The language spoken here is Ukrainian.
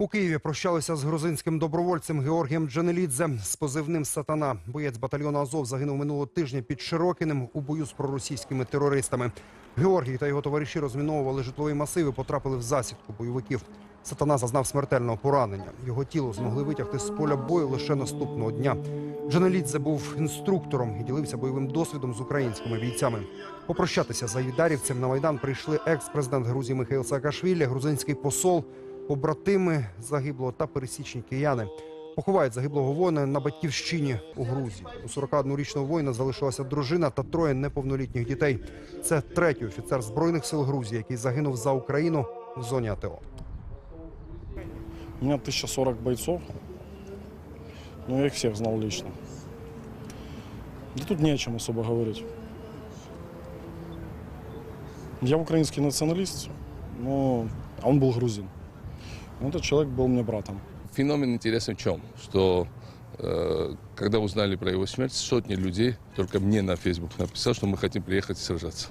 У Києві прощалися з грузинським добровольцем Георгієм Джанелідзе з позивним «Сатана». Боєць батальйону «Азов» загинув минулого тижня під Широкинем у бою з проросійськими терористами. Георгій та його товариші розміновували житловий масив і потрапили в засідку бойовиків. «Сатана» зазнав смертельного поранення. Його тіло змогли витягти з поля бою лише наступного дня. Джанелідзе був інструктором і ділився бойовим досвідом з українськими бійцями. Попрощатися з айдарівцем на Майдан прийшли екс-президент Грузії Михайло Саакашвілі, грузинський посол, побратими загиблого та пересічні кияни. Поховають загиблого воїна на батьківщині у Грузії. У 41-річного воїна залишилася дружина та троє неповнолітніх дітей. Це третій офіцер збройних сил Грузії, який загинув за Україну в зоні АТО. У меня 1040 бойцов. Но я их всех знал лично. Да тут не о чем особо говорить. Я украинский националист, но а он был грузин. Но Этот человек был мне братом. Феномен интересен в чем? Что э, когда узнали про его смерть, сотни людей только мне на Facebook написал, что мы хотим приехать и сражаться.